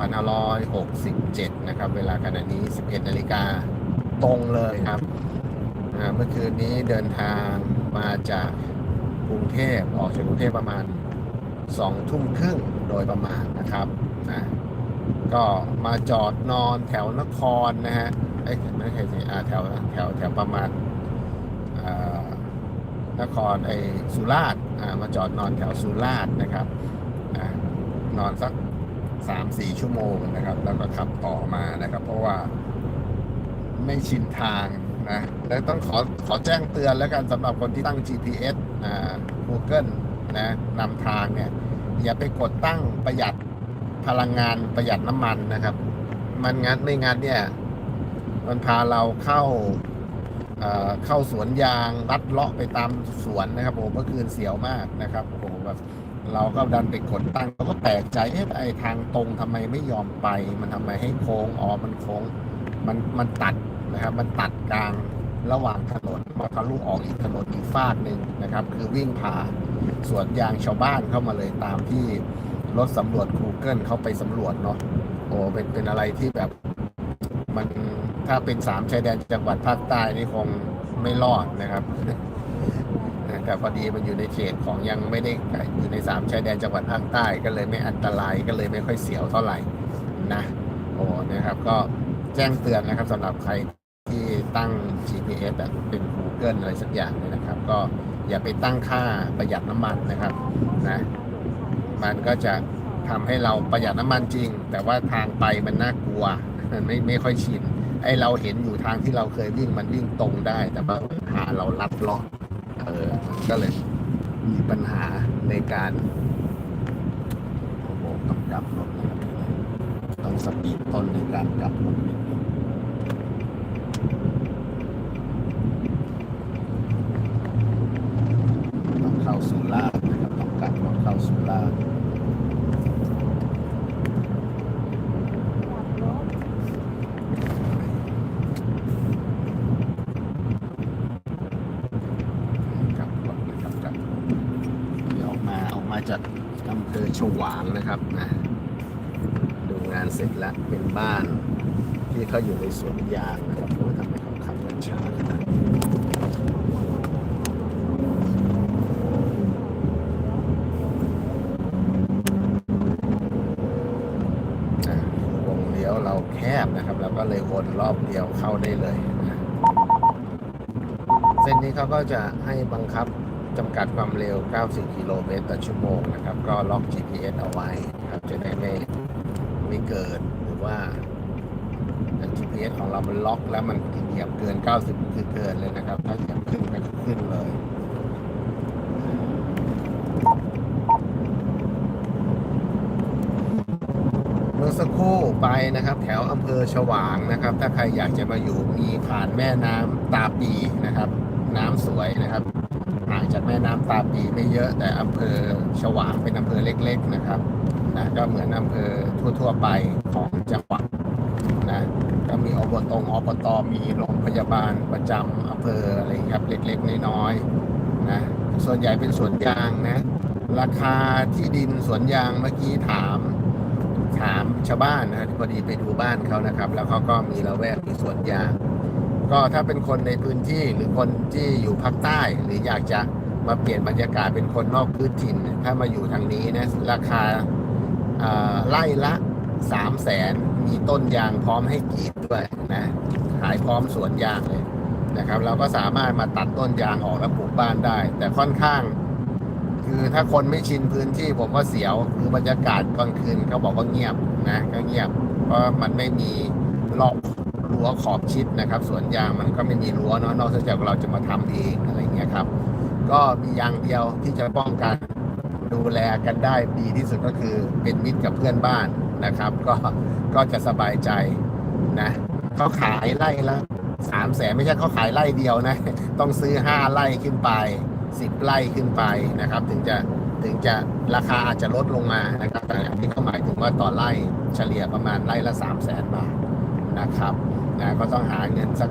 2567 นะครับ เวลาขณะนี้ 11 นาฬิกาตรงเลยครับ เมื่อคืนนี้เดินทางมาจากกรุงเทพออกจากกรุงเทพประมาณ 2 ทุ่มครึ่งโดยประมาณนะครับนะก็มาจอดนอนแถวนครนะฮะเอ้ยไม่ใช่สิแถวแถวแถวประมาณนครไอสุราษฎร์มาจอดนอนแถวสุราษฎร์นะครับนอนสัก สามสี่ชั่วโมงนะครับ แล้วก็ขับต่อมานะครับ เพราะว่าไม่ชินทางนะแล้วต้องขอขอแจ้งเตือนแล้วกันสำหรับคนที่ตั้ง GPS อ่า Google นะนำทางเนี่ย อย่าไปกดตั้งประหยัดพลังงานประหยัดน้ำมันนะครับ มันงั้นไม่งั้นเนี่ย มันพาเราเข้าเข้าสวนยางลัดเลาะไปตามสวนนะครับผมเมื่อคืนเสียวมากนะครับโอ้โหแบบ เราก็ดันไปกดตั้งเราก็แปลกใจเอ๊ะไอทางตรงทำไมไม่ยอมไป มันทำไมให้โค้งอ๋อมันโค้งมันมันตัดนะครับมันตัดกลางระหว่างถนนมาทะลุออกอีกถนนอีกฟากหนึ่งนะครับ คือวิ่งผ่าสวนยางชาวบ้านเข้ามาเลยตามที่รถสำรวจ Google เข้าไปสำรวจเนาะโอ้เป็นเป็นอะไรที่แบบมันถ้าเป็นสามชายแดนจังหวัดภาคใต้นี่คงไม่รอดนะครับ แต่พอดีมันอยู่ในเขตของยังไม่ได้อยู่ในสามชายแดนจังหวัดภาคใต้ก็เลยไม่อันตรายก็เลยไม่ค่อยเสียวเท่าไหร่นะโอ้นะครับก็แจ้งเตือนนะครับสำหรับใครที่ตั้ง GPS อะเป็น Google อะไรสักอย่างเลยนะครับ ก็อย่าไปตั้งค่าประหยัดน้ำมันนะครับนะมันก็จะทำให้เราประหยัดน้ำมันจริง แต่ว่าทางไปมันน่ากลัวมันไม่ไม่ค่อยชินไอเราเห็นอยู่ทางที่เราเคยวิ่งมันวิ่งตรงได้ แต่ว่าหาเราลัดเลาะ เออก็เลยมีปัญหาในการโอ้โหกำกับรถนะครับต้องสปีดต้นในการกลับรถนิดนึง ต้องเข้าสุราษฎร์นะครับต้องกลับต้องเข้าสุราษฎร์กลับรถนะครับกลับรถเดี๋ยวออกมาออกมาจากอำเภอฉ วางนะครับนะดูงานเสร็จแล้วเป็นบ้าน ที่เขาอยู่ในสวนยางนะครับโอ้ยทำไมเขาขับกันช้านะวงเลี้ยวเราแคบนะครับเราก็เลยวนรอบเดียวเข้าได้เลยนะเส้นนี้เขาก็จะให้บังคับ จำกัดความเร็ว 90 กิโลเมตรต่อชั่วโมงนะครับ ก็ล็อก GPS เอาไว้นะครับจะได้ไม่ไม่เกินหรือว่า GPS ของเรา มันล็อกแล้วมันเหยียบเกิน 90 คือเกินเลยนะครับ ถ้าเหยียบขึ้นไปขึ้นเลยเมื่อสักครู่ไปนะครับ แถวอำเภอฉวางนะครับ ถ้าใครอยากจะมาอยู่มีผ่านแม่น้ำตาปีนะครับ น้ำสวยนะครับ จากแม่น้ำตาปีไม่เยอะ แต่อำเภอฉวางเป็นอำเภอเล็ก ๆนะครับนะก็เหมือนอำเภอทั่ว ๆ ไปของจังหวัดนะก็มีอบตงอบตมีโรงพยาบาลประจำอำเภออะไรครับเล็กๆน้อยๆนะส่วนใหญ่เป็นสวนยางนะราคาที่ดินสวนยางเมื่อกี้ถามถามชาวบ้านนะพอดีไปดูบ้านเขานะครับ แล้วเขาก็มีละแวกมีสวนยาง ก็ถ้าเป็นคนในพื้นที่หรือคนที่อยู่ภาคใต้หรืออยากจะ มาเปลี่ยนบรรยากาศเป็นคนนอกพื้นถิ่น ถ้ามาอยู่ทางนี้นะ ราคาไล่ละสามแสนมีต้นยางพร้อมให้กรีดด้วยนะขายพร้อมสวนยางเลยนะครับ เราก็สามารถมาตัดต้นยางออกแล้วปลูกบ้านได้ แต่ค่อนข้าง คือถ้าคนไม่ชินพื้นที่ผมก็เสียวคือบรรยากาศกลางคืนเขาบอกว่าเงียบนะก็เงียบเพราะมันไม่มีรอบรั้วขอบชิดนะครับสวนยางมันก็ไม่มีรั้วเนาะนอกจากเราจะมาทำเองอะไรเงี้ยครับ ก็มีอย่างเดียวที่จะป้องกันดูแลกันได้ดีที่สุดก็คือเป็นมิตรกับเพื่อนบ้านนะครับ ก็ก็จะสบายใจนะเขาขายไร่ละสามแสนไม่ใช่เขาขายไร่เดียวนะ ต้องซื้อห้าไร่ขึ้นไปสิบไร่ขึ้นไปนะครับ ถึงจะถึงจะราคาอาจจะลดลงมานะครับแต่อันนี้ก็หมายถึงว่าต่อไร่เฉลี่ยประมาณไร่ละสามแสนบาทนะครับนะก็ต้องหาเงินสัก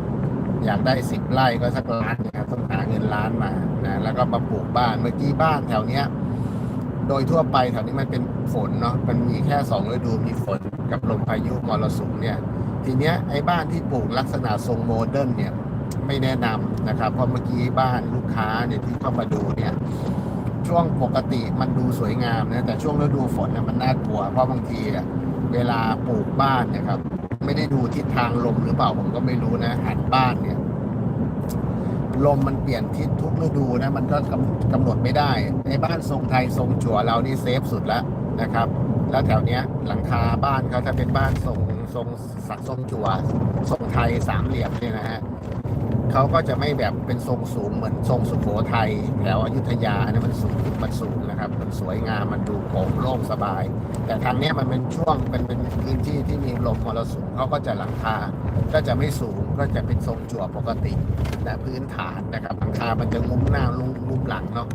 อยากได้สิบไร่ก็สักล้านนะครับต้องหาเงินล้านมานะแล้วก็มาปลูกบ้านเมื่อกี้บ้านแถวเนี้ย โดยทั่วไปแถวนี้มันเป็นฝนเนาะมันมีแค่สองฤดูมีฝนกับลมพายุมรสุมเนี่ย ทีเนี้ยไอ้บ้านที่ปลูกลักษณะทรงโมเดิร์นเนี่ยไม่แนะนำนะครับเพราะเมื่อกี้บ้านลูกค้าเนี่ยที่เข้ามาดูเนี่ยช่วงปกติมันดูสวยงามนะแต่ช่วงฤดูฝนเนี่ยมันน่ากลัว เพราะบางทีเวลาปลูกบ้านนะครับ ไม่ได้ดูทิศทางลมหรือเปล่าผมก็ไม่รู้นะหันบ้านเนี่ย ลมมันเปลี่ยนทิศทุกฤดูนะ มันก็กำกำหนดไม่ได้ในบ้านทรงไทยทรงจั่วเรานี่เซฟสุดแล้วนะครับ แล้วแถวเนี้ยหลังคาบ้านเขาถ้าเป็นบ้านทรงทรงสักทรงจั่วทรงไทยสามเหลี่ยมเนี่ยนะฮะ เขาก็จะไม่แบบเป็นทรงสูงเหมือนทรงสุโขทัยแถวอยุธยาอันนั้นมันสูงมันสูงนะครับ มันสวยงามมันดูโปร่งโล่งสบาย แต่ทางเนี้ยมันเป็นช่วงเป็นเป็นพื้นที่ที่มีลมมรสุมเขาก็จะหลังคาก็จะไม่สูงก็จะเป็นทรงจั่วปกติและพื้นฐานนะครับหลังคามันจะงุ้มหน้าลุมมุมหลังเนาะ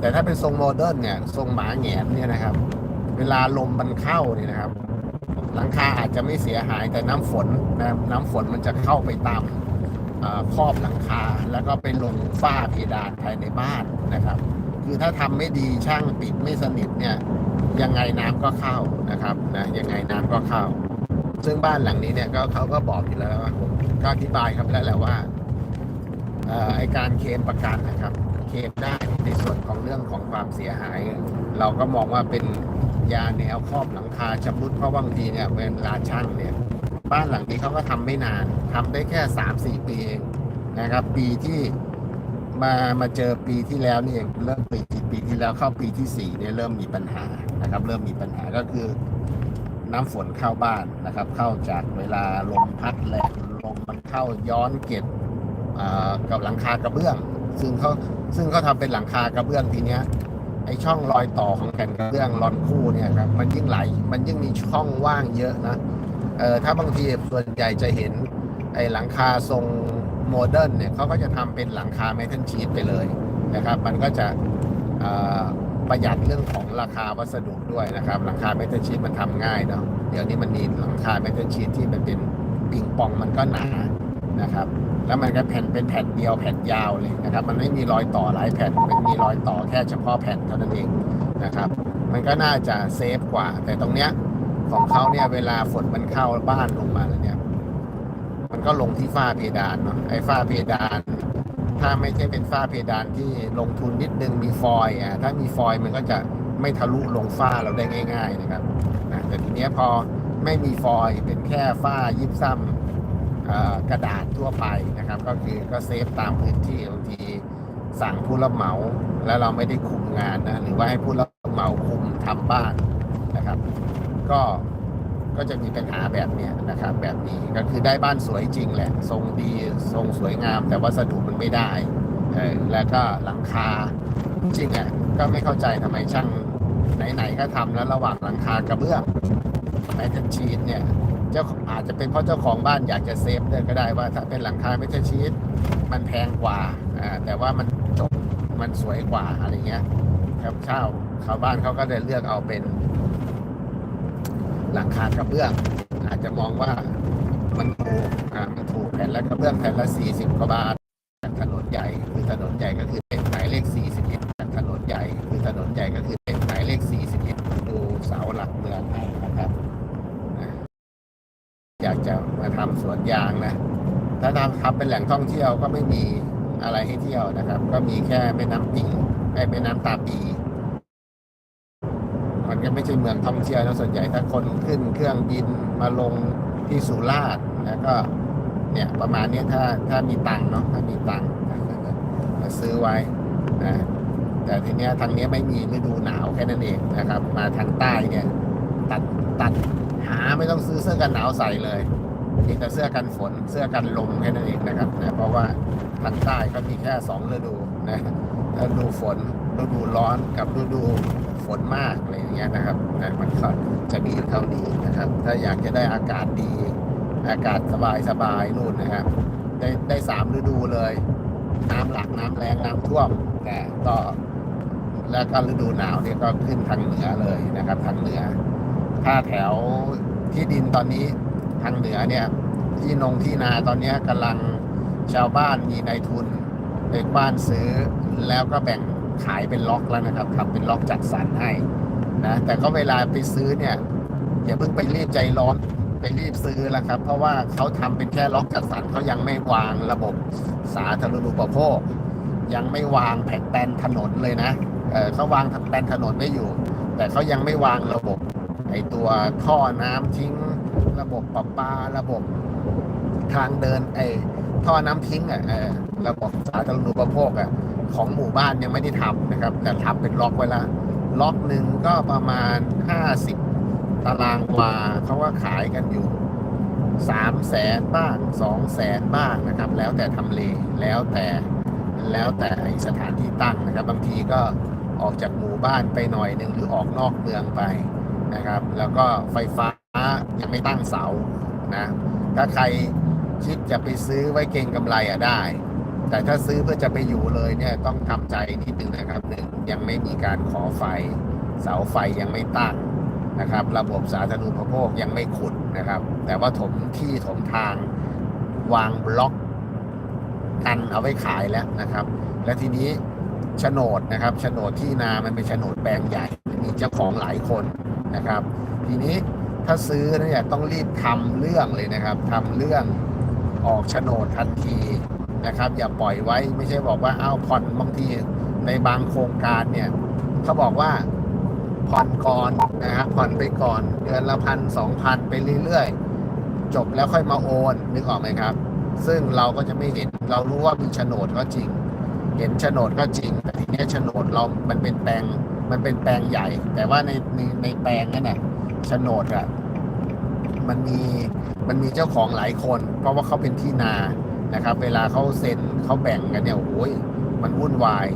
แต่ถ้าเป็นทรงโมเดิร์นเนี่ยทรงหมาแหงนเนี่ยนะครับ เวลาลมมันเข้าเนี่ยนะครับ หลังคาอาจจะไม่เสียหายแต่น้ำฝนนะน้ำฝนมันจะเข้าไปตาม ครอบหลังคาแล้วก็ไปลงฝ้าเพดานภายในบ้านนะครับ คือถ้าทำไม่ดีช่างปิดไม่สนิทเนี่ยยังไงน้ำก็เข้านะครับนะยังไงน้ำก็เข้า ซึ่งบ้านหลังนี้เนี่ยก็เขาก็บอกอยู่แล้วว่าผมก็อธิบายครับแล้วแหละว่าอไอการเคลมประกันนะครับ เคลมได้ในส่วนของเรื่องของความเสียหาย เราก็มองว่าเป็นยาแนวครอบหลังคาชำรุดเพราะบางทีเนี่ยเวลาช่างเนี่ย บ้านหลังนี้เขาก็ทำไม่นานทำได้แค่สามสี่ปีเองนะครับ ปีที่มามาเจอปีที่แล้วนี่เองเริ่มปีปีที่แล้วเข้าปีที่สี่เนี่ยเริ่มมีปัญหานะครับ เริ่มมีปัญหาก็คือน้ำฝนเข้าบ้านนะครับ เข้าจากเวลาลมพัดแรงลมมันเข้าย้อนเก็บกับหลังคากระเบื้อง ซึ่งเขาซึ่งเขาทำเป็นหลังคากระเบื้องทีเนี้ยไอช่องรอยต่อของแผ่นกระเบื้องรอนคู่เนี่ยครับมันยิ่งไหล มันยิ่งมีช่องว่างเยอะนะ เออถ้าบางทีส่วนใหญ่จะเห็นไอหลังคาทรงโมเดิร์นเนี่ยเขาก็จะทำเป็นหลังคาเมทัลชีตไปเลยนะครับ มันก็จะประหยัดเรื่องของราคาวัสดุด้วยนะครับ หลังคาเมทัลชีตมันทำง่ายเนาะเดี๋ยวนี้มันมีหลังคาเมทัลชีตที่มันเป็นปิงปองมันก็หนานะครับ แล้วมันก็แผ่นเป็นแผ่นเดียวแผ่นยาวเลยนะครับ มันไม่มีรอยต่อหลายแผ่นมันมีรอยต่อแค่เฉพาะแผ่นเท่านั้นเองนะครับ มันก็น่าจะเซฟกว่า แต่ตรงเนี้ย ของเขาเนี่ยเวลาฝนมันเข้าบ้านลงมาแล้วเนี่ย มันก็ลงที่ฝ้าเพดานเนาะไอ้ฝ้าเพดาน ถ้าไม่ใช่เป็นฝ้าเพดานที่ลงทุนนิดนึงมีฟอย์อะถ้ามีฟอย์มันก็จะไม่ทะลุลงฝ้าเราได้ง่าย ๆ นะครับนะแต่ทีเนี้ยพอไม่มีฟอย์เป็นแค่ฝ้ายิบซ้ำกระดาษทั่วไปนะครับ ก็คือก็เซฟตามพื้นที่บางทีสั่งผู้รับเหมาแล้วเราไม่ได้คุมงานนะหรือว่าให้ผู้รับเหมาคุมทำบ้านนะครับ ก็ก็จะมีปัญหาแบบเนี้ยนะครับ แบบนี้ก็คือได้บ้านสวยจริงแหละทรงดีทรงสวยงาม แต่วัสดุมันไม่ได้เออแล้วก็หลังคาจริงอะก็ไม่เข้าใจทำไมช่างไหนๆก็ทำแล้วระหว่างหลังคากระเบื้องแมทัลชีตเนี่ยเจ้าอาจจะเป็นเพราะเจ้าของบ้านอยากจะเซฟด้วยก็ได้ว่าถ้าเป็นหลังคาไม่ใช่ชีตมันแพงกว่าอ่าแต่ว่ามันจบมันสวยกว่าอะไรเงี้ยครับเช่าชาวบ้านเขาก็เลยเลือกเอาเป็น หลังคากระเบื้อง อาจจะมองว่ามันถูกอ่ามันถูกแผ่นละกระเบื้องแผ่นละสี่สิบกว่าบาทถนนใหญ่คือถนนใหญ่ก็คือเป็นหมายเลขสี่สิบเอ็ดถนนใหญ่คือถนนใหญ่ก็คือเป็นหมายเลขสี่สิบเอ็ดดูเสาหลักเมืองให้นะครับอยากจะมาทำสวนยางนะถ้าทำทำเป็นแหล่งท่องเที่ยวก็ไม่มีอะไรให้เที่ยวนะครับ ก็มีแค่แม่น้ำปิงไอ้แม่น้ำตาปี มันก็ไม่ใช่เมืองท่องเที่ยวนะส่วนใหญ่ถ้าคนขึ้นเครื่องบินมาลงที่สุราษฎร์แล้วก็เนี่ยประมาณนี้ถ้าถ้ามีตังค์เนาะถ้ามีตังค์มาซื้อไว้นะแต่ทีเนี้ยทางเนี้ยไม่มีฤดูหนาวแค่นั้นเองนะครับ มาทางใต้เนี่ยตัดตัดหาไม่ต้องซื้อเสื้อกันหนาวใส่เลยมีแต่เสื้อกันฝนเสื้อกันลมแค่นั้นเองนะครับนะเพราะว่าทางใต้ก็มีแค่สองฤดูนะฤดูฝนฤดูร้อนกับฤดู ฝนมากอะไรอย่างเงี้ยนะครับนะมันก็จะมีอยู่เท่านี้นะครับ ถ้าอยากจะได้อากาศดี อากาศสบายสบายๆนู่นนะครับ ได้ได้สามฤดูเลย น้ำหลักน้ำแรงน้ำท่วมนะก็แล้วก็ฤดูหนาวเนี่ยก็ขึ้นทางเหนือเลยนะครับทางเหนือ ถ้าแถวที่ดินตอนนี้ทางเหนือเนี่ย ที่นงที่นาตอนนี้ยกำลังชาวบ้านมีนายทุนเป็นบ้านซื้อแล้วก็แบ่ง ขายเป็นล็อกแล้วนะครับทำเป็นล็อกจัดสรรให้นะแต่ก็เวลาไปซื้อเนี่ยอย่าเพิ่งไปรีบใจร้อนไปรีบซื้อแล้วครับ เพราะว่าเขาทำเป็นแค่ล็อกจัดสรรเขายังไม่วางระบบสาธารณูปโภค ยังไม่วางแผ่นแปนถนนเลยนะเออเขาวางแปลนถนนไม่อยู่ แต่เขายังไม่วางระบบไอตัวท่อน้ำทิ้ง ระบบประปาระบบทางเดินไอท่อน้ำทิ้งอะระบบสาธารณูปโภคอะ ของหมู่บ้านยังไม่ได้ทำนะครับ แต่ทำเป็นล็อกไว้ล้วล็อกหนึ่งก็ประมาณ 50 ตารางวาเขาก็ขายกันอยู่3แสนบ้าง2แสนบ้างนะครับ แล้วแต่ทำเลแล้วแต่แล้วแต่สถานที่ตั้งนะครับ บางทีก็ออกจากหมู่บ้านไปหน่อยหนึ่งหรือออกนอกเมืองไปนะครับ แล้วก็ไฟฟ้ายังไม่ตั้งเสานะถ้าใครคิดจะไปซื้อไว้เก็งกำไรอะได้ แต่ถ้าซื้อเพื่อจะไปอยู่เลยเนี่ยต้องทำใจนิดนึงนะครับหนึ่งยังไม่มีการขอไฟ เสาไฟยังไม่ตั้งนะครับ ระบบสาธารณูปโภคยังไม่ขุดนะครับ แต่ว่าถมที่ถมทางวางบล็อกกันเอาไว้ขายแล้วนะครับ และทีนี้โฉนดนะครับโฉนดที่นามันเป็นโฉนดแปลงใหญ่มีเจ้าของหลายคนนะครับ ทีนี้ถ้าซื้อเนี่ยต้องรีบทำเรื่องเลยนะครับทำเรื่องออกโฉนดทันที นะครับ อย่าปล่อยไว้ไม่ใช่บอกว่าอ้าวผ่อนบางทีในบางโครงการเนี่ยเขาบอกว่าผ่อนก่อนนะครับผ่อนไปก่อนเดือนละพันสองพันไปเรื่อยๆ จบแล้วค่อยมาโอนนึกออกไหมครับ ซึ่งเราก็จะไม่เห็นเรารู้ว่ามีโฉนดก็จริง เห็นโฉนดก็จริง แต่ทีนี้โฉนดเรา มันเป็นแปลงมันเป็นแปลงใหญ่ แต่ว่าในในในแปลงนั่นน่ะโฉนดอะมันมีมันมีเจ้าของหลายคน เพราะว่าเขาเป็นที่นา นะครับ เวลาเขาเซ็นเขาแบ่งกันเนี่ยโอ้ยมันวุ่นวาย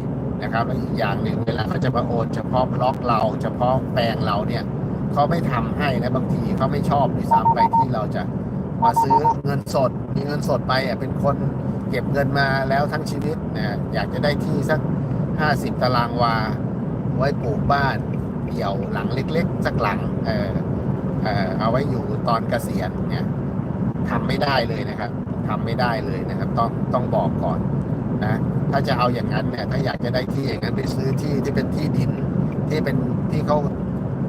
นะครับอีกอย่างหนึ่งเวลาเขาจะมาโอนเฉพาะบล็อกเรา เฉพาะแปลงเราเนี่ยเขาไม่ทำให้นะบางทีเขาไม่ชอบด้วยซ้ำไปที่เราจะมาซื้อเงินสด มีเงินสดไปอะเป็นคนเก็บเงินมาแล้วทั้งชีวิตนะอยากจะได้ที่สักห้าสิบตารางวา ไว้ปลูกบ้านเดี่ยวหลังเล็กๆ สักหลังเออเออเอาไว้อยู่ตอนเกษียณเนี่ยทำไม่ได้เลยนะครับ ทำไม่ได้เลยนะครับ ต้องต้องบอกก่อนนะถ้าจะเอาอย่างนั้นเนี่ยถ้าอยากจะได้ที่อย่างนั้นไปซื้อที่ที่เป็นที่ดิน ที่เป็นที่เขา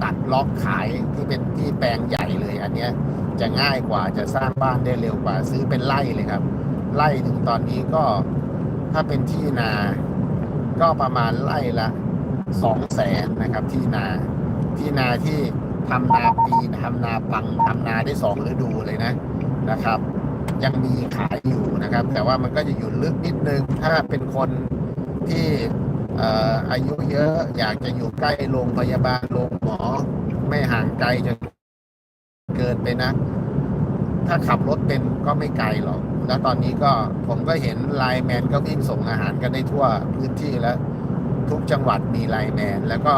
ตัดล็อกขายที่เป็นที่แปลงใหญ่เลยอันเนี้ยจะง่ายกว่าจะสร้างบ้านได้เร็วกว่า ซื้อเป็นไร่เลยครับไร่ถึงตอนนี้ก็ถ้าเป็นที่นา ก็ประมาณไร่ละสองแสนนะครับ ที่นาที่นาที่ทำนาปีทำนาปังทำนาได้สองฤดูเลยนะนะครับ ยังมีขายอยู่นะครับ แต่ว่ามันก็จะอยู่ลึกนิดนึง ถ้าเป็นคนที่เอ่ออายุเยอะอยากจะอยู่ใกล้โรงพยาบาลโรงหมอ ไม่ห่างไกลจนเกินไปนะ ถ้าขับรถเป็นก็ไม่ไกลหรอก แล้วตอนนี้ก็ผมก็เห็นไลน์แมนก็วิ่งส่งอาหารกันได้ทั่วพื้นที่แล้ว ทุกจังหวัดมีไลน์แมน แล้วก็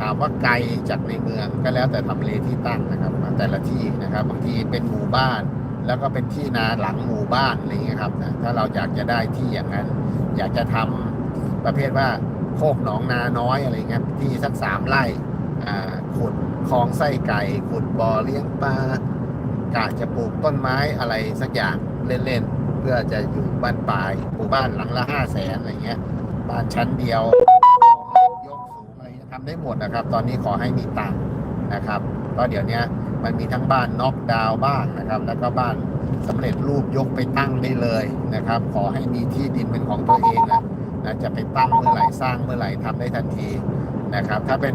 ถามว่าไกลจากในเมืองก็แล้วแต่ทำเลที่ตั้งนะครับแต่ละที่นะครับบางทีเป็นหมู่บ้าน แล้วก็เป็นที่นาหลังหมู่บ้านอะไรอย่างเงี้ยครับนะถ้าเราอยากจะได้ที่อย่างนั้น อยากจะทำประเภทว่าโคกหนองนาน้อยอะไรเงี้ยที่สักสามไร่ขุดคลองไส้ไก่ขุดบ่อเลี้ยงปลากะจะปลูกต้นไม้อะไรสักอย่างเล่นๆ เพื่อจะอยู่บ้านปลายปลูกบ้านหลังละห้าแสนอะไรเงี้ยบ้านชั้นเดียวยกสูงอะไรทำได้หมดนะครับ ตอนนี้ขอให้มีตังค์นะครับก็เดี๋ยวนี้ มันมีทั้งบ้านน็อกดาวน์บ้างนะครับ แล้วก็บ้านสำเร็จรูปยกไปตั้งได้เลยนะครับ ขอให้มีที่ดินเป็นของตัวเองนะนะจะไปตั้งเมื่อไหร่สร้างเมื่อไหร่ทำได้ทันทีนะครับ ถ้าเป็น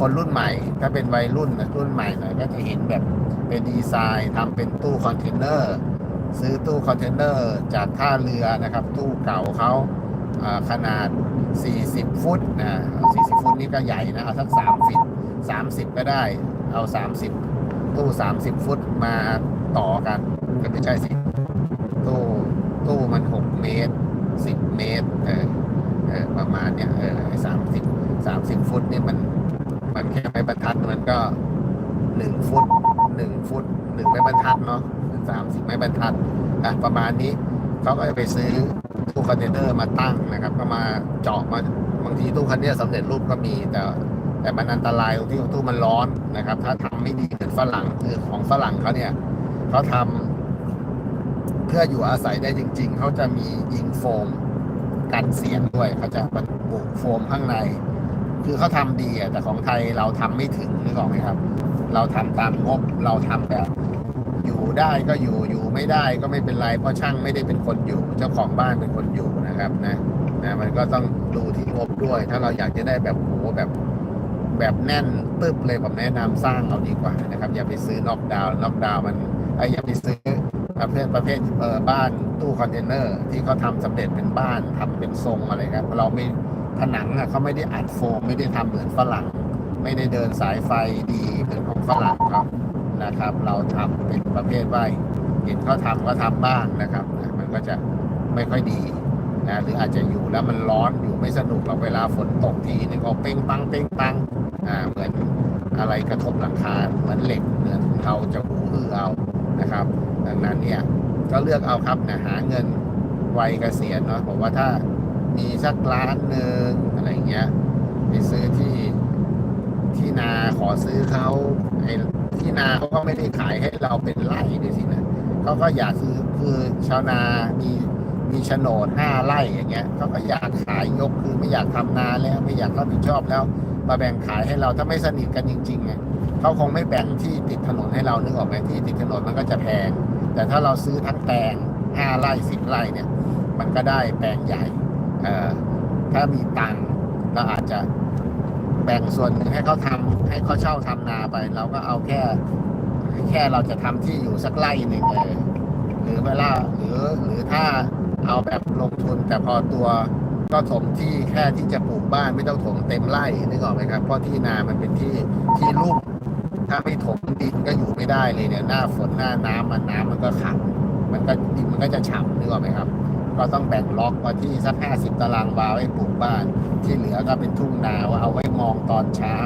คนรุ่นใหม่ ถ้าเป็นวัยรุ่นนะรุ่นใหม่หน่อยก็จะเห็นแบบเป็นดีไซน์ทำเป็นตู้คอนเทนเนอร์ซื้อตู้คอนเทนเนอร์จากท่าเรือนะครับ ตู้เก่าเขาอ่าขนาด 40 ฟุตนะ40 ฟุตนี่ก็ใหญ่นะเอาสัก 3 ฟิต 30 ก็ได้ เอา 30 ตู้ 30 ฟุตมาต่อกันก็ไม่ใช่สิ ตู้ตู้มัน 6 เมตร 10 เมตรเออเออประมาณเนี้ยเออสามสิบสามสิบฟุตนี่มัน มันแค่ไม้บรรทัดมันก็หนึ่งฟุตหนึ่งฟุตหนึ่งไม้บรรทัดเนาะสามสิบไม้บรรทัดอะประมาณนี้เขาก็จะไปซื้อตู้คอนเทนเนอร์มาตั้งนะครับ ก็มาเจาะมาบางทีตู้คอนเทนเนอร์สำเร็จรูปก็มีแต่ แต่มันอันตรายตรงที่ตู้มันร้อนนะครับ ถ้าทำไม่ดีเหมือนฝรั่งคือของฝรั่งเขาเนี่ยเขาทำเพื่ออยู่อาศัยได้จริง ๆ เขาจะมียิงโฟมกันเสียงด้วยเขาจะบรรจุโฟมข้างใน คือเขาทำดีอะแต่ของไทยเราทำไม่ถึงนึกออกไหมครับ เราทำตามงบเราทำแบบ อยู่ได้ก็อยู่อยู่ไม่ได้ก็ไม่เป็นไรเพราะช่างไม่ได้เป็นคนอยู่ เจ้าของบ้านเป็นคนอยู่นะครับนะนะมันก็ต้องดูที่งบด้วย ถ้าเราอยากจะได้แบบโหแบบ แบบแน่นตึ๊บเลยผมแนะนำสร้างเอาดีกว่านะครับ อย่าไปซื้อน็อกดาวน์น็อกดาวน์มันไอ้ยอย่าไปซื้อประเภทประเภทเออบ้านตู้คอนเทนเนอร์ที่เขาทำสำเร็จเป็นบ้านทำเป็นทรงอะไรครับเราไม่ผนังอะเขาไม่ได้อัดโฟมไม่ได้ทำเหมือนฝรั่ง ไม่ได้เดินสายไฟดีเหมือนของฝรั่งครับนะครับ เราทำเป็นประเภทว่าเห็นเขาทำก็ทำบ้างนะครับ มันก็จะไม่ค่อยดีนะหรืออาจจะอยู่แล้วมันร้อนอยู่ไม่สนุกหรอกเวลาฝนตกทีนึงก็เป้งปังเป้งปัง อ่าเหมือนอะไรกระทบหลังคาเหมือนเหล็กเหมือนเราจะหูอื้อเอานะครับ ดังนั้นเนี่ยก็เลือกเอาครับนะหาเงินวัยเกษียณเนาะผมว่าถ้ามีสักล้านหนึ่งอะไรเงี้ยไปซื้อที่ที่นาขอซื้อเขาไอ้ที่นาเขาก็ไม่ได้ขายให้เราเป็นไร่ด้วยสินะเขาก็อยากซื้อคือชาวนามีมีโฉนดห้าไร่อย่างเงี้ยเขาก็อยากขายยกคือไม่อยากทำนาแล้วไม่อยากรับผิดชอบแล้ว มาแบ่งขายให้เราถ้าไม่สนิทกันจริงๆไงเขาคงไม่แบ่งที่ติดถนนให้เรานึกออกไหมที่ติดถนนมันก็จะแพง แต่ถ้าเราซื้อทั้งแปลงห้าไร่สิบไร่เนี่ย มันก็ได้แปลงใหญ่ถ้ามีตังเราอาจจะแบ่งส่วนหนึ่งให้เขาทำให้เขาเช่าทำนาไป เราก็เอาแค่ แค่เราจะทำที่อยู่สักไร่หนึ่งเลยหรือเวลาหรือหรือถ้าเอาแบบลงทุนแต่พอตัว ก็ถมที่แค่ที่จะปลูกบ้านไม่ต้องถมเต็มไร่นึกออกไหมครับเพราะที่นามันเป็นที่ที่ลุ่มถ้าไม่ถมดินก็อยู่ไม่ได้เลยเนี่ยหน้าฝนหน้าน้ำมันน้ำมันก็ขังมันก็ดินมันก็จะฉ่ำนึกออกไหมครับ ก็ต้องแบ่งล็อกว่าที่สักห้าสิบตารางวาไว้ปลูกบ้าน ที่เหลือก็เป็นทุ่งนาว่าเอาไว้มองตอนเช้า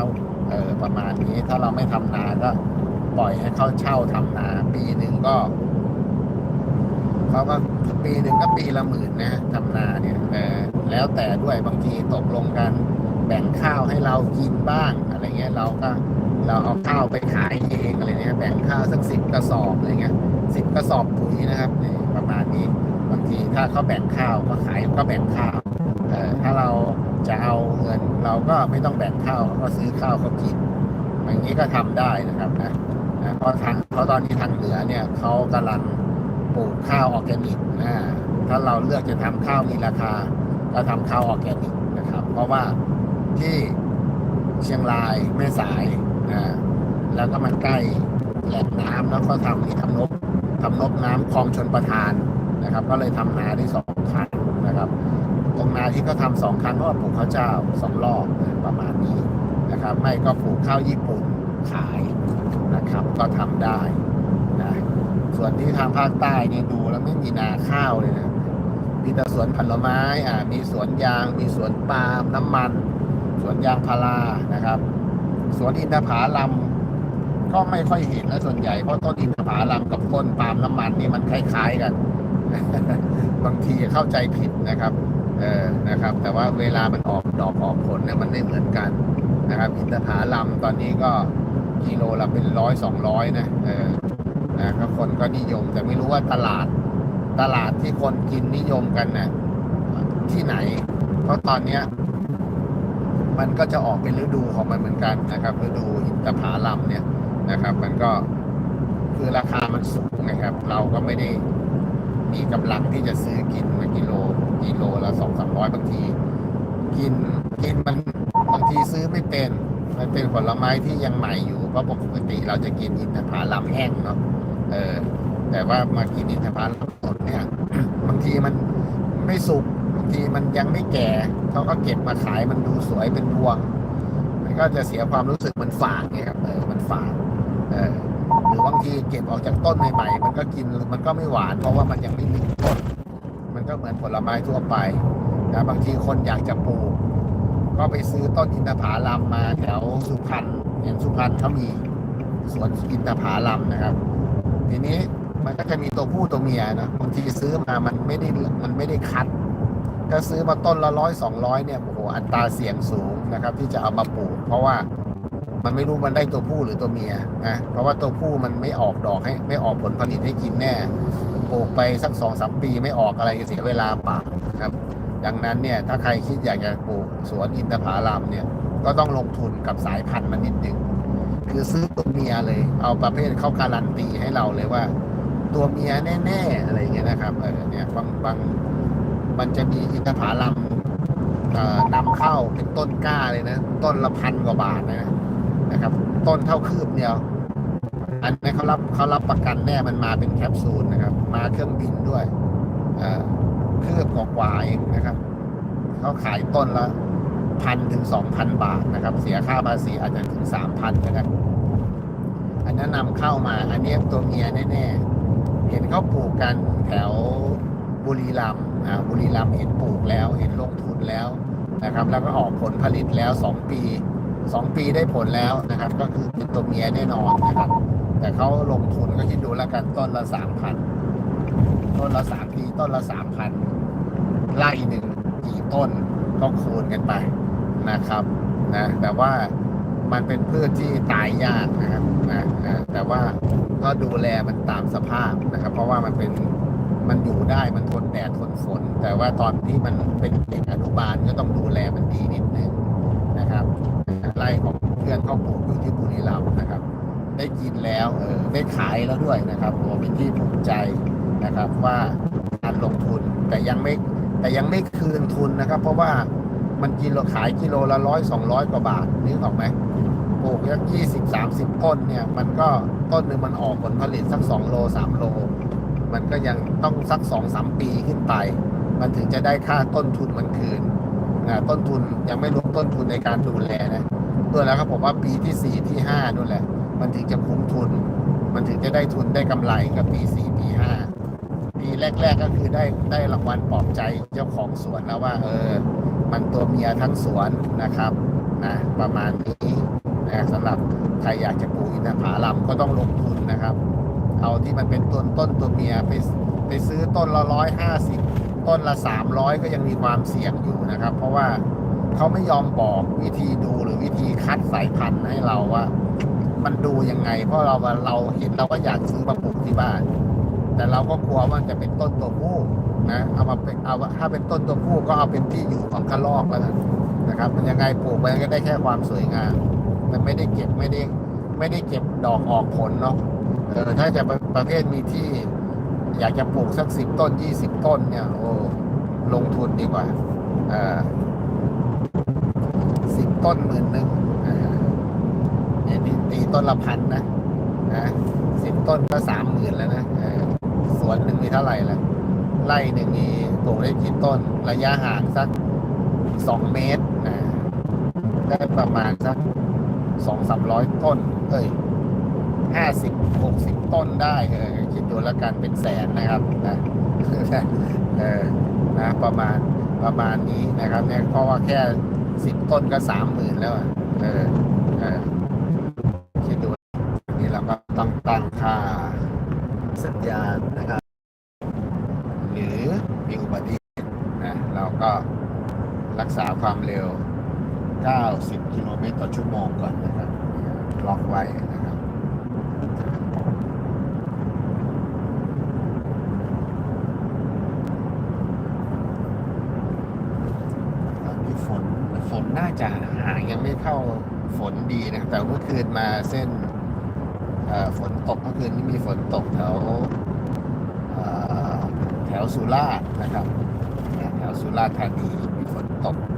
เออประมาณนี้ถ้าเราไม่ทำนาก็ปล่อยให้เขาเช่าทำนา ปีหนึ่งก็เขาก็ปีหนึ่งก็ปีละหมื่นนะทำนาเนี่ยเออ แล้วแต่ด้วยบางทีตกลงกัน แบ่งข้าวให้เรากินบ้างอะไรเงี้ยเราก็เราเอาข้าวไปขายเองอะไรเงี้ยแบ่งข้าวสักสิบกระสอบอะไรเงี้ยสิบกระสอบปุ๋ยนะครับประมาณนี้บางทีถ้าเขาแบ่งข้าวก็ขายก็แบ่งข้าวเออถ้าเราจะเอาเงินเราก็ไม่ต้องแบ่งข้าวเขาก็ซื้อข้าวเขากินอย่างนี้ก็ทำได้นะครับนะเพราะทางเพราะตอนนี้ทางเหนือเนี่ยเขากำลังปลูกข้าวออร์แกนิกนะถ้าเราเลือกจะทำข้าวมีราคา ก็ทำข้าวออร์แกนิกนะครับ เพราะว่าที่เชียงรายแม่สายนะแล้วก็มันใกล้แหล่งน้ำแล้วก็ทำที่ทำนบทำนบน้ำคลองชนประทานนะครับ ก็เลยทำนาได้สองครั้งนะครับ ตรงนาที่เขาทำสองครั้งเพราะว่าปลูกข้าวเจ้าสองรอบประมาณนี้นะครับ ไม่ก็ปลูกข้าวญี่ปุ่นขายนะครับ ก็ทำได้นะส่วนที่ทางภาคใต้เนี่ยดูแล้วไม่มีนาข้าวเลยนะ มีแต่สวนผลไม้อ่ามีสวนยาง มีสวนปาล์มน้ำมัน สวนยางพารานะครับ สวนอินทผลัมก็ไม่ค่อยเห็นแล้วส่วนใหญ่เพราะต้นอินทผลัมกับต้นปาล์มน้ำมันนี่มันคล้าย ๆกัน บางทีเข้าใจผิดนะครับเออนะครับ แต่ว่าเวลามันออกดอกออกผลเนี่ยมันไม่เหมือนกันนะครับ อินทผลัมตอนนี้ก็กิโลละเป็นร้อยสองร้อยนะเออนะครับคนก็นิยมแต่ไม่รู้ว่าตลาด ตลาดที่คนกินนิยมกันนะ่ะที่ไหน เพราะตอนเนี้ยมันก็จะออกเป็นฤดูของมันเหมือนกันนะครับฤดูอินทผลัมเนี่ยนะครับ มันก็คือราคามันสูงนะครับ เราก็ไม่ได้มีกำลังที่จะซื้อกินมากิโลกิโลละสองสามร้อยบางที กินกินมันบางทีซื้อไม่เป็นมันเป็นผลไม้ที่ยังใหม่อยู่เพราะปกติเราจะกินอินทผลัมแห้งเนาะเออ แต่ว่ามากินอินทผลัมสดเนี่ย บางทีมันไม่สุกบางทีมันยังไม่แก่เขาก็เก็บมาขายมันดูสวยเป็นพวง มันก็จะเสียความรู้สึกมันฝาดไงครับเออมันฝาดเออหรือบางทีเก็บออกจากต้นใหม่ๆมันก็กินมันก็ไม่หวาน เพราะว่ามันยังไม่ถึงต้นมันก็เหมือนผลไม้ทั่วไปนะบางทีคนอยากจะปลูกก็ไปซื้อต้นอินทผลัมมาแถวสุพรรณเห็นสุพรรณเขามีสวนอินทผลัมนะครับ ทีนี้ มันก็จะมีตัวผู้ตัวเมียนะบางทีซื้อมามันไม่ได้มันไม่ได้คัดถ้าซื้อมาต้นละร้อยสองร้อยเนี่ยโอ้โหอัตราเสี่ยงสูงนะครับ ที่จะเอามาปลูก เพราะว่ามันไม่รู้มันได้ตัวผู้หรือตัวเมียนะเพราะว่าตัวผู้มันไม่ออกดอกให้ ไม่ออกผลผลิตให้กินแน่ปลูกไปสักสองสามปีไม่ออกอะไรเสียเวลาเปล่าครับ ดังนั้นเนี่ยถ้าใครคิดอยากจะปลูกสวนอินทผลัมเนี่ยก็ต้องลงทุนกับสายพันธุ์มันนิดหนึ่งคือซื้อตัวเมียเลย เอาประเภทเขาการันตีให้เราเลยว่า ตัวเมียแน่ๆอะไรเงี้ยนะครับเออเนี่ยบางบางมันจะมีอินทผลัมนำเข้าเป็นต้นกล้าเลยนะ ต้นละพันกว่าบาทนะนะครับ ต้นเท่าคืบเดียว อันนี้เขารับเขารับประกันแน่มันมาเป็นแคปซูลนะครับ มาเครื่องบินด้วยเอ่อคืบกว่าเองนะครับเขาขายต้นละพันถึงสองพันบาทนะครับ เสียค่าภาษีอาจจะถึงสามพันนะครับอันนั้นนำเข้ามา อันนี้ตัวเมียแน่ๆ เห็นเขาปลูกกันแถวบุรีรัมย์อ่าบุรีรัมย์เห็นปลูกแล้ว เห็นลงทุนแล้วนะครับ แล้วก็ออกผลผลิตแล้วสองปีสองปีได้ผลแล้วนะครับ ก็คือเป็นตัวเมียแน่นอนนะครับ แต่เขาลงทุนก็คิดดูแล้วกันต้นละสามพันต้นละสามปีต้นละสามพันไร่หนึ่งกี่ต้นก็คูณกันไปนะครับนะแต่ว่า มันเป็นพืชที่ตายยากนะครับนะแต่ว่าก็ดูแลมันตามสภาพนะครับ เพราะว่ามันเป็นมันอยู่ได้มันทนแดดทนฝน แต่ว่าตอนที่มันเป็นเด็กอนุบาลก็ต้องดูแลมันดีนิดนึงนะครับไร่ของเพื่อนเขาปลูกอยู่ที่บุรีรัมย์นะครับ ได้กินแล้วเออได้ขายแล้วด้วยนะครับโอ้เป็นที่ภูมิใจนะครับว่าการลงทุนแต่ยังไม่แต่ยังไม่คืนทุนนะครับ เพราะว่า มันกิโลขายกิโลละร้อยสองร้อยกว่าบาทนึกออกไหมปลูกยักยี่สิบสามสิบต้นเนี่ย มันก็ต้นหนึ่งมันออกผลผลิตสักสองโลสามโล มันก็ยังต้องสักสองสามปีขึ้นไป มันถึงจะได้ค่าต้นทุนมันคืนนะต้นทุนยังไม่รวมต้นทุนในการดูแลนะด้วยแล้วครับผมว่าปีที่สี่ที่ห้านู่นแหละ มันถึงจะคุ้มทุน มันถึงจะได้ทุนได้กำไรกับปีสี่ปีห้าปีแรก ๆก็คือได้ได้รางวัลปลอบใจเจ้าของสวนแล้วว่า เออ มันตัวเมียทั้งสวนนะครับนะประมาณนี้นะสำหรับใครอยากจะปลูกอินทผลัมก็ต้องลงทุนนะครับ เอาที่มันเป็นต้นต้นตัวเมียไปไปซื้อต้นละร้อยห้าสิบต้นละสามร้อยก็ยังมีความเสี่ยงอยู่นะครับ เพราะว่าเขาไม่ยอมบอกวิธีดูหรือวิธีคัดสายพันธุ์ให้เราว่า มันดูยังไง เพราะเราเราเห็นเราก็อยากซื้อมาปลูกที่บ้าน แต่เราก็กลัวว่าจะเป็นต้นตัวผู้นะเอามาเป็นเอาถ้าเป็นต้นตัวผู้ก็เอาเป็นที่อยู่ของกระรอกแล้วกันนะครับ มันยังไงปลูกไปก็ได้แค่ความสวยงามมันไม่ได้เก็บไม่ได้ไม่ได้เก็บดอกออกผลเนาะเออถ้าจะประประเภทมีที่ อยากจะปลูกสักสิบต้นยี่สิบต้นเนี่ยโอ้ลงทุนดีกว่าอ่าสิบต้นหมื่นหนึ่งเนี่ยตีต้นละพันนะนะสิบต้นก็สามหมื่นแล้วนะ วนหนึ่งมีเท่าไหร่ละไร่หนึ่งมีปลูกได้กี่ต้น ระยะห่างสักสองเมตรนะได้ประมาณสักสองสามร้อยต้น เอ้ยห้าสิบหกสิบต้นได้เออคิดดูแล้วกันเป็นแสนนะครับนะเออนะประมาณประมาณนี้นะครับเนี่ยเพราะว่าแค่สิบต้นก็สามหมื่นแล้วเออเออ คิดดูนี่เราก็ต้องตั้งค่าสัญญาณนะครับ หรือมีอุบัติเหตุนะเราก็ รักษาความเร็ว 90 กิโลเมตรต่อชั่วโมงก่อนนะครับล็อกไว้นะครับตอนนี้ฝนฝนน่าจะหางยังไม่เข้าฝนดีนะครับแต่เมื่อคืนมาเส้นฝนตกเมื่อคืนนี้มีฝนตกแถวแถวสุราษฎร์นะครับแถวสุราษฎร์ธานี มีฝนตก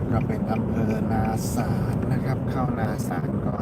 น ก็เป็นอำเภอนา สารนะครับ เข้านาสารก่อน